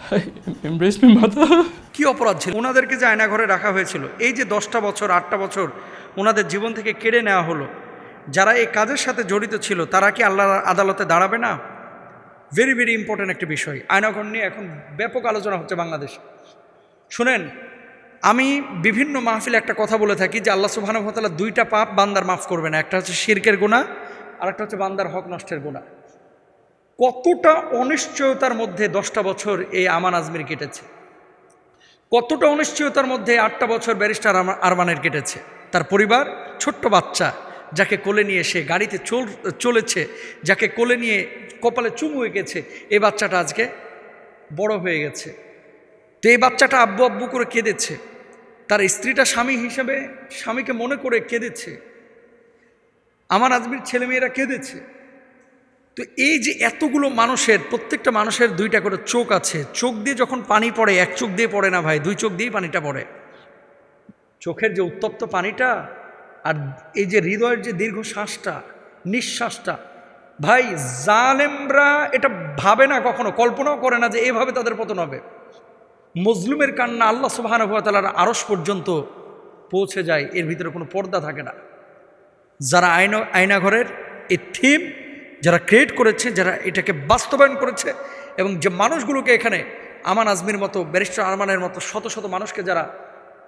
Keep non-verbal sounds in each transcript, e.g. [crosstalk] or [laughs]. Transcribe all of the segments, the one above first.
[laughs] কি অপরাধ ছিল? ওনাদেরকে যে আয়না ঘরে রাখা হয়েছিল, এই যে দশটা বছর, আটটা বছর ওনাদের জীবন থেকে কেড়ে নেওয়া হলো, যারা এই কাজের সাথে জড়িত ছিল, তারা কি আল্লাহর আদালতে দাঁড়াবে না? ভেরি ভেরি ইম্পর্ট্যান্ট একটি বিষয়। আয়নাঘর নিয়ে এখন ব্যাপক আলোচনা হচ্ছে বাংলাদেশ। শুনেন, আমি বিভিন্ন মাহফিলে একটা কথা বলে থাকি যে আল্লাহ সুবাহানুভতালা দুইটা পাপ বান্দার মাফ করবে না। একটা হচ্ছে শিরকের গুণা আর একটা হচ্ছে বান্দার হক নষ্টের গুণা কতটা অনিশ্চয়তার মধ্যে দশটা বছর এই আমান আজমির কেটেছে? কতটা অনিশ্চয়তার মধ্যে আটটা বছর ব্যারিস্টার আরমানের কেটেছে? তার পরিবার, ছোট্ট বাচ্চা, যাকে কোলে নিয়ে সে গাড়িতে চল চলেছে, যাকে কোলে নিয়ে কপালে চুমু এঁকেছে এই বাচ্চাটা আজকে বড় হয়ে গেছে। তো এই বাচ্চাটা আব্বু আব্বু করে কেঁদেছে। তার স্ত্রীটা স্বামী হিসেবে স্বামীকে মনে করে কেঁদেছে। আমার আজমির ছেলেমেয়েরা কেঁদেছে। তো এই যে এতগুলো মানুষের, প্রত্যেকটা মানুষের দুইটা করে চোখ আছে। চোখ দিয়ে যখন পানি পড়ে, এক চোখ দিয়ে পড়ে না ভাই, দুই চোখ দিয়েই পানিটা পড়ে। চোখের যে উত্তপ্ত পানিটা আর এই যে হৃদয়ের যে দীর্ঘ শ্বাসটা নিঃশ্বাসটা, ভাই জালেমরা এটা ভাবে না কখনো, কল্পনাও করে না যে এভাবে তাদের পতন হবে। মজলুমের কান্না আল্লাহ সুবাহানুভাতালার আরস পর্যন্ত পৌঁছে যায়, এর ভিতরে কোনো পর্দা থাকে না। যারা আয়না, আয়নাঘরের এই থিম যারা ক্রিয়েট করেছে, যারা এটাকে বাস্তবায়ন করেছে এবং যে মানুষগুলোকে এখানে আমান আজমির মতো, ব্যারিস্টার আরমানের মতো শত শত মানুষকে যারা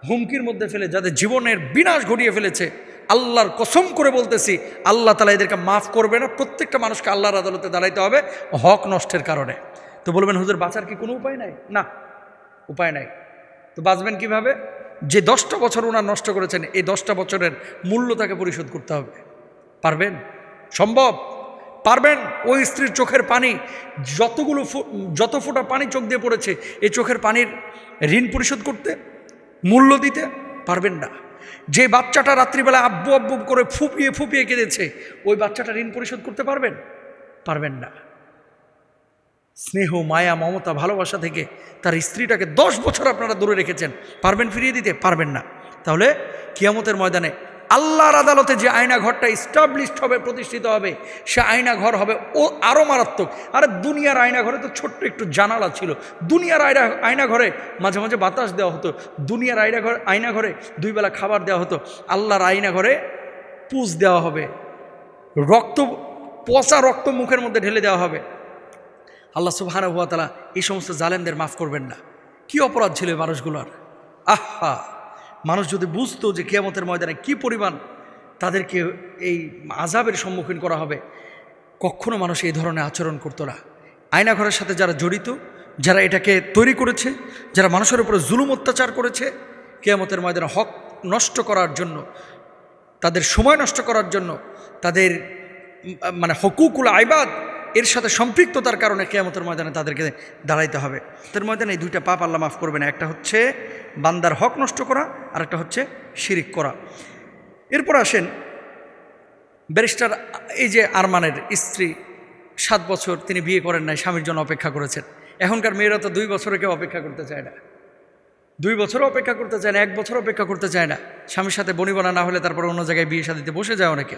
হুমকির মধ্যে ফেলে, যাদের জীবনের বিনাশ ঘটিয়ে ফেলেছে, আল্লাহর কসম করে বলতেছি, আল্লাহ তালা এদেরকে মাফ করবে না। প্রত্যেকটা মানুষকে আল্লাহর আদালতে দাঁড়াইতে হবে হক নষ্টের কারণে। তো বলবেন, হুজুর, বাঁচার কি কোনো উপায় নাই? না, উপায় নাই। তো বাঁচবেন কীভাবে? যে দশটা বছর ওনার নষ্ট করেছেন, এই দশটা বছরের মূল্য তাকে পরিশোধ করতে হবে। পারবেন? সম্ভব? পারবেন? ওই স্ত্রীর চোখের পানি, যতগুলো যত ফোঁটা পানি চোখ দিয়ে পড়েছে, এই চোখের পানির ঋণ পরিশোধ করতে, মূল্য দিতে পারবেন না। যে বাচ্চাটা রাত্রিবেলা আব্বু আব্বু করে ফুপিয়ে ফুপিয়ে কেঁদেছে, ওই বাচ্চাটা ঋণ পরিশোধ করতে পারবেন? পারবেন না। স্নেহ, মায়া, মমতা, ভালোবাসা থেকে তার স্ত্রীটাকে দশ বছর আপনারা দূরে রেখেছেন। পারবেন ফিরিয়ে দিতে? পারবেন না। তাহলে কিয়ামতের ময়দানে আল্লাহর আদালতে যে আয়না ঘরটা স্টাবলিশড হবে, প্রতিষ্ঠিত হবে, সে আয়না ঘর হবে ও আরও মারাত্মক। আরে দুনিয়ার আয়না ঘরে তো ছোট্ট একটু জানালা ছিল। দুনিয়ার আয়না আয়না ঘরে মাঝে মাঝে বাতাস দেওয়া হতো। দুনিয়ার আয়না ঘর আয়না ঘরে দুই বেলা খাবার দেওয়া হতো। আল্লাহর আয়না ঘরে পুষ দেওয়া হবে। রক্ত, পচা রক্ত মুখের মধ্যে ঢেলে দেওয়া হবে। আল্লাহ সুবহান হুয়া তালা এই সমস্ত জালেমদের মাফ করবেন না। কি অপরাধ ছিল এই মানুষগুলোর? আহা! মানুষ যদি বুঝতো যে কিয়ামতের ময়দানে কি পরিমাণ তাদেরকে এই আজাবের সম্মুখীন করা হবে, কখনো মানুষ এই ধরনের আচরণ করতো না। আয়নাঘরের সাথে যারা জড়িত, যারা এটাকে তৈরি করেছে, যারা মানুষের উপরে জুলুম অত্যাচার করেছে, কেয়ামতের ময়দানে হক নষ্ট করার জন্য, তাদের সময় নষ্ট করার জন্য, তাদের মানে হকুকুল আইবাদ এর সাথে সম্পৃক্ততার কারণে কেয়ামতের ময়দানে তাদেরকে দাঁড়াইতে হবে। তাদের ময়দানে এই দুইটা পাপ আল্লাহ মাফ করবে না একটা হচ্ছে বান্দার হক নষ্ট করা আর একটা হচ্ছে শিরিক করা। এরপর আসেন ব্যারিস্টার এই যে আরমানের স্ত্রী, সাত বছর তিনি বিয়ে করেন নাই, স্বামীর জন্য অপেক্ষা করেছেন। এখনকার মেয়েরা তো দুই বছরে কেউ অপেক্ষা করতে চায় না। দুই বছরও অপেক্ষা করতে চায় না, এক বছর অপেক্ষা করতে চায় না। স্বামীর সাথে বনিবনা না হলে তারপর অন্য জায়গায় বিয়ে শাদিতে বসে যায় অনেকে।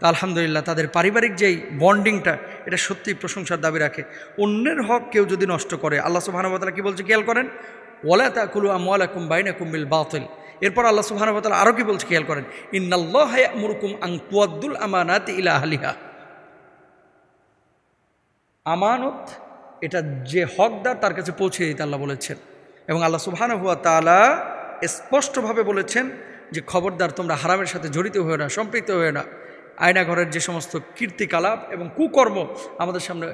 তা আলহামদুলিল্লাহ, তাদের পারিবারিক যেই বন্ডিংটা, এটা সত্যিই প্রশংসার দাবি রাখে। অন্যের হক কেউ যদি নষ্ট করে, আল্লাহ সুবাহানুবতালা কি বলছে, খেয়াল করেন? ওয়ালা তাকুলু আমওয়ালা কুম্বাইনা কুম্বিল বাতিল। এরপর আল্লাহ সুবাহানুবতালা আরও কী বলছে, খেয়াল করেন? ইন্নাল্লাহ মুরকুম আং তুয়াদ্দুল আমানাত ইলা আহলিহা। আমানত, এটা যে হকদার তার কাছে পৌঁছে দিতে আল্লাহ বলেছেন। এবং আল্লাহ সুবহান হুয়া তালা স্পষ্টভাবে বলেছেন যে, খবরদার তোমরা হারামের সাথে জড়িত হয়ে না, সম্পৃক্ত হয়ে না। আয়নাঘরের যে সমস্ত কীর্তিকলাপ এবং কুকর্ম আমাদের সামনে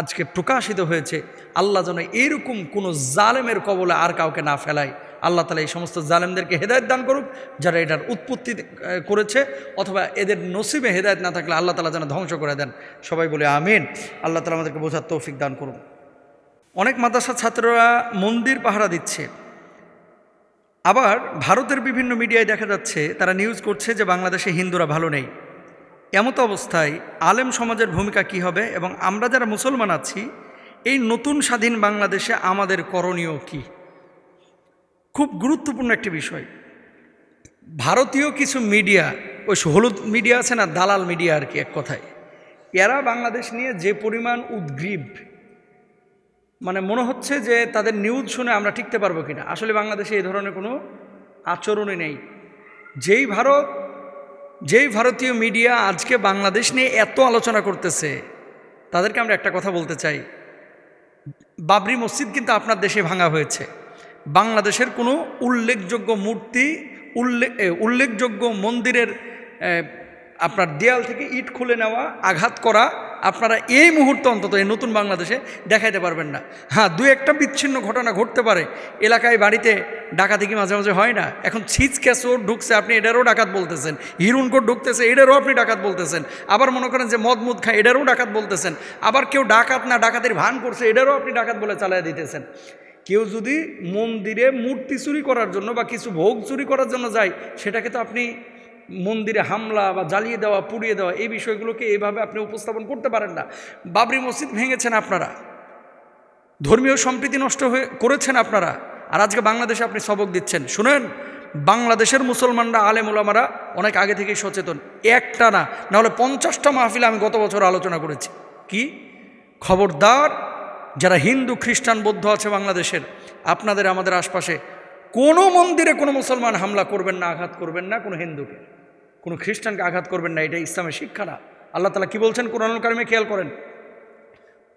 আজকে প্রকাশিত হয়েছে, আল্লাহ যেন এরকম কোনো জালেমের কবলে আর কাউকে না ফেলায়। আল্লাহ তালা এই সমস্ত জালেমদেরকে হেদায়ত দান করুক, যারা এটার উৎপত্তি করেছে, অথবা এদের নসিবে হেদায়ত না থাকলে আল্লাহ তালা যেন ধ্বংস করে দেন। সবাই বলে আমিন। আল্লাহ তালা আমাদেরকে বোঝার তৌফিক দান করুন। অনেক মাদ্রাসা ছাত্ররা মন্দির পাহারা দিচ্ছে। আবার ভারতের বিভিন্ন মিডিয়ায় দেখা যাচ্ছে, তারা নিউজ করছে যে বাংলাদেশে হিন্দুরা ভালো নেই। এমত অবস্থায় আলেম সমাজের ভূমিকা কি হবে এবং আমরা যারা মুসলমান আছি, এই নতুন স্বাধীন বাংলাদেশে আমাদের করণীয় কি? খুব গুরুত্বপূর্ণ একটি বিষয়। ভারতীয় কিছু মিডিয়া, ওই হলুদ মিডিয়া আছে না, দালাল মিডিয়া আর কি এক কথায়, এরা বাংলাদেশ নিয়ে যে পরিমাণ উদ্গ্রীব মানে মনে হচ্ছে যে তাদের নিউজ শুনে আমরা টিকতে পারব কিনা। আসলে বাংলাদেশে এই ধরনের কোনো আচরণই নেই। যেই ভারত যেই ভারতীয় মিডিয়া আজকে বাংলাদেশ নিয়ে এত আলোচনা করতেছে, তাদেরকে আমরা একটা কথা বলতে চাই। বাবরি মসজিদ কিন্তু আপনার দেশে ভাঙা হয়েছে। বাংলাদেশের কোনো উল্লেখযোগ্য মূর্তি উল্লেখ উল্লেখযোগ্য মন্দিরের আপনার দেয়াল থেকে ইট খুলে নেওয়া, আঘাত করা আপনারা এই মুহূর্তে অন্তত এই নতুন বাংলাদেশে দেখাইতে পারবেন না। হ্যাঁ দু একটা বিচ্ছিন্ন ঘটনা ঘটতে পারে। এলাকায়, বাড়িতে ডাকাতি কি মাঝে মাঝে হয় না? এখন ছিচ ক্যাসোর ঢুকছে, আপনি এটারও ডাকাত বলতেছেন। হিরুনকোট ঢুকতেছে এটারও আপনি ডাকাত বলতেছেন। আবার মনে করেন যে মদ মুদ খায় এটারও ডাকাত বলতেছেন। আবার কেউ ডাকাত না, ডাকাতের ভান করছে এটারও আপনি ডাকাত বলে চালিয়ে দিতেছেন। কেউ যদি মন্দিরে মূর্তি চুরি করার জন্য বা কিছু ভোগ চুরি করার জন্য যায়, সেটাকে তো আপনি মন্দিরে হামলা বা জ্বালিয়ে দেওয়া, পুড়িয়ে দেওয়া, এই বিষয়গুলোকে এইভাবে আপনি উপস্থাপন করতে পারেন না। বাবরি মসজিদ ভেঙেছেন আপনারা। ধর্মীয় সম্প্রীতি নষ্ট হয়ে করেছেন আপনারা। আর আজকে বাংলাদেশে আপনি সবক দিচ্ছেন। শুনেন, বাংলাদেশের মুসলমানরা, আলেম ওলামারা অনেক আগে থেকেই সচেতন। একটা না, নাহলে পঞ্চাশটা মাহফিলে আমি গত বছর আলোচনা করেছি। কি? খবরদার, যারা হিন্দু, খ্রিস্টান, বৌদ্ধ আছে বাংলাদেশের, আপনাদের আমাদের আশপাশে কোনো মন্দিরে কোনো মুসলমান হামলা করবেন না, আঘাত করবেন না কোনো হিন্দুকে। কোনো খ্রিস্টানকে আঘাত করবেন না, এটা ইসলামের শিক্ষা না। আল্লাহ তালা কি বলছেন? কোরআন কারিমে খেয়াল করেন।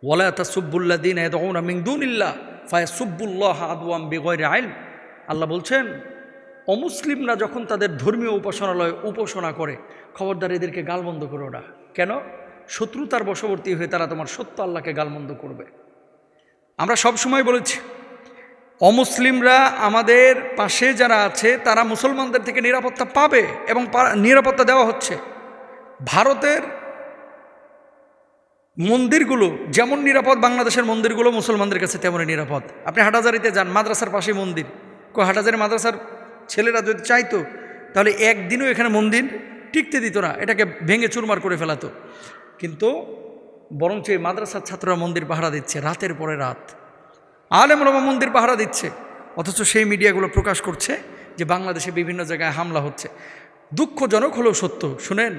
ওয়ালা তাসুব্বুল্লা দিন এদৌনা মিংদুনিল্লা ফায়া সুব্বুল্লাহ আদওয়াম বেগয়ের আইল। আল্লাহ বলছেন, অমুসলিমরা যখন তাদের ধর্মীয় উপাসনালয় উপাসনা করে, খবরদার এদেরকে গালবন্ধ করো না। কেন? শত্রুতার বশবর্তী হয়ে তারা তোমার সত্য আল্লাহকে গালমন্দ করবে। আমরা সব সময় বলেছি অমুসলিমরা আমাদের পাশে যারা আছে, তারা মুসলমানদের থেকে নিরাপত্তা পাবে এবং নিরাপত্তা দেওয়া হচ্ছে। ভারতের মন্দিরগুলো যেমন নিরাপদ, বাংলাদেশের মন্দিরগুলো মুসলমানদের কাছে তেমনই নিরাপদ। আপনি হাটাজারিতে যান, মাদ্রাসার পাশে মন্দির। কো, হাটাজারি মাদ্রাসার ছেলেরা যদি চাইতো, তাহলে একদিনও এখানে মন্দির টিকতে দিত না, এটাকে ভেঙে চুরমার করে ফেলাতো। কিন্তু বরঞ্চ এই মাদ্রাসার ছাত্ররা মন্দির পাহারা দিচ্ছে, রাতের পরে রাত। আলেমুলামা মন্দির পাহারা দিচ্ছে, অথচ সেই মিডিয়াগুলো প্রকাশ করছে যে বাংলাদেশে বিভিন্ন জায়গায় হামলা হচ্ছে। দুঃখজনক হলেও সত্য, শুনেন,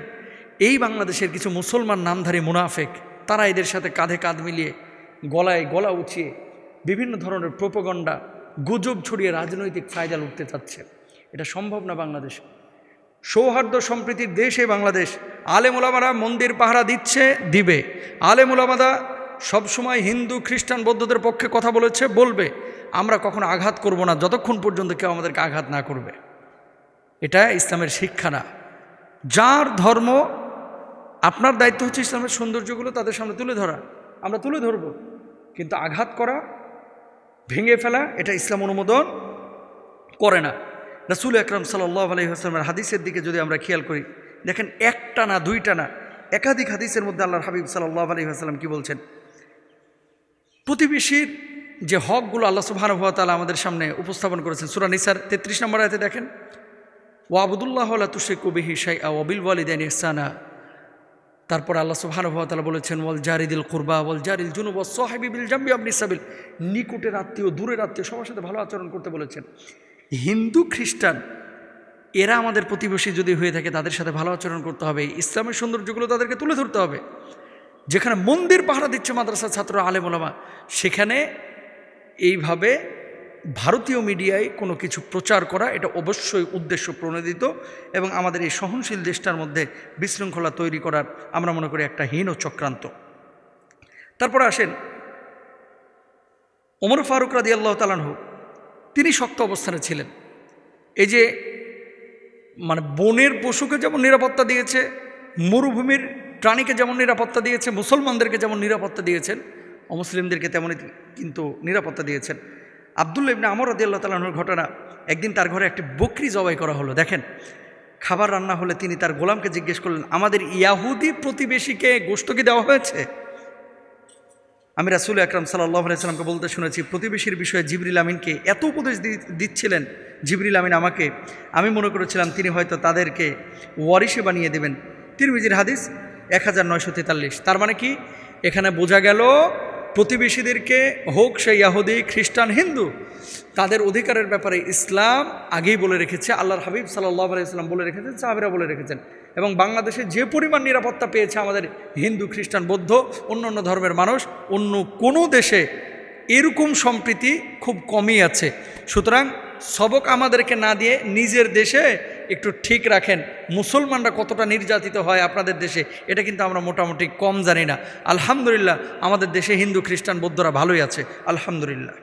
এই বাংলাদেশের কিছু মুসলমান নামধারী মুনাফেক, তারা এদের সাথে কাঁধে কাঁধ মিলিয়ে গলায় গলা উঁচিয়ে বিভিন্ন ধরনের প্রোপগণ্ডা গুজব ছড়িয়ে রাজনৈতিক ফায়দা লুটতে চাচ্ছে। এটা সম্ভব না বাংলাদেশ। সৌহার্দ্য সম্প্রীতির দেশ বাংলাদেশ আলেমুলামারা মন্দির পাহারা দিচ্ছে, দিবে। আলেমুলামাদা সবসময় হিন্দু, খ্রিস্টান, বৌদ্ধদের পক্ষে কথা বলেছে, বলবে, আমরা কখনো আঘাত করব না, যতক্ষণ পর্যন্ত কেউ আমাদেরকে আঘাত না করবে। এটা ইসলামের শিক্ষা না। যার ধর্ম, আপনার দায়িত্ব হচ্ছে ইসলামের সৌন্দর্যগুলো তাদের সামনে তুলে ধরা। আমরা তুলে ধরব, কিন্তু আঘাত করা, ভেঙে ফেলা, এটা ইসলাম অনুমোদন করে না। রসুল আকরম সাল্লাহ আলহিহাস্লামের হাদিসের দিকে যদি আমরা খেয়াল করি, দেখেন একটা না, দুইটা না, একাধিক হাদিসের মধ্যে আল্লাহর হাবিব সাল্লাহ আলহিহাস্লাম কী বলছেন? প্রতিবেশীর যে হকগুলো আল্লাহ সুবাহানুভাতালা আমাদের সামনে উপস্থাপন করেছেন, সুরা নিসার তেত্রিশ নম্বর আয়তে দেখেন ওয়াবুদুল্লাহ তুষে কবিহি শাই ওয়াবিল ওয়ালিদান ইহসানা। তারপর আল্লাহ সুবহানুভাতালা বলেছেন, ওয়াল জারিদুল কুরবা, ওয়াল জারিল জুনুব সোহাবিবিল জাম্বি সাবিল। নিকুটের আত্মীয়, দূরের আত্মীয় সবার সাথে ভালো আচরণ করতে বলেছেন। হিন্দু খ্রিস্টান, এরা আমাদের প্রতিবেশী যদি হয়ে থাকে, তাদের সাথে ভালো আচরণ করতে হবে। ইসলামের সৌন্দর্যগুলো তাদেরকে তুলে ধরতে হবে। যেখানে মন্দির পাহারা দিচ্ছে মাদ্রাসার ছাত্র আলেমোলামা সেখানে এইভাবে ভারতীয় মিডিয়ায় কোনো কিছু প্রচার করা এটা অবশ্যই উদ্দেশ্য প্রণোদিত এবং আমাদের এই সহনশীল দেশটার মধ্যে বিশৃঙ্খলা তৈরি করার আমরা মনে করি একটা হীন চক্রান্ত। তারপরে আসেন ওমর ফারুক রাদি আল্লাহ তালানহু তিনি শক্ত অবস্থানে ছিলেন। এই যে মানে বনের পশুকে যেমন নিরাপত্তা দিয়েছে, মরুভূমির প্রাণীকে যেমন নিরাপত্তা দিয়েছে মুসলমানদেরকে যেমন নিরাপত্তা দিয়েছেন, অমুসলিমদেরকে তেমনই কিন্তু নিরাপত্তা দিয়েছেন। আবদুল্লা ইবনে আমর রদি আল্লাহ ঘটনা, একদিন তার ঘরে একটি বকরি জবাই করা হলো। দেখেন, খাবার রান্না হলে তিনি তার গোলামকে জিজ্ঞেস করলেন, আমাদের ইয়াহুদি প্রতিবেশীকে গোস্ত কি দেওয়া হয়েছে? আমি রাসুল আকরাম সাল্লাহ আলাইসাল্লামকে বলতে শুনেছি, প্রতিবেশীর বিষয়ে জিবরিল আমিনকে এত উপদেশ দিচ্ছিলেন জিবরিল আমিন আমাকে, আমি মনে করেছিলাম তিনি হয়তো তাদেরকে ওয়ারিসে বানিয়ে দেবেন। তিরমিজির হাদিস এক হাজার নয়শো তেতাল্লিশ। তার মানে কি? এখানে বোঝা গেল প্রতিবেশীদেরকে হোক সে ইয়াহুদি খ্রিস্টান, হিন্দু, তাদের অধিকারের ব্যাপারে ইসলাম আগেই বলে রেখেছে, আল্লাহর হাবিব সাল্লাহ আলাইসাল্লাম বলে রেখেছেন সাহাবিরা বলে রেখেছেন। এবং বাংলাদেশে যে পরিমাণ নিরাপত্তা পেয়েছে আমাদের হিন্দু, খ্রিস্টান, বৌদ্ধ অন্য অন্য ধর্মের মানুষ, অন্য কোনো দেশে এরকম সম্প্রীতি খুব কমই আছে। সুতরাং সবক আমাদেরকে না দিয়ে নিজের দেশে একটু ঠিক রাখেন, মুসলমানরা কতটা নির্যাতিত হয় আপনাদের দেশে, এটা কিন্তু আমরা মোটামুটি কম জানি না। আলহামদুলিল্লাহ, আমাদের দেশে হিন্দু, খ্রিস্টান, বৌদ্ধরা ভালোই আছে, আলহামদুলিল্লাহ।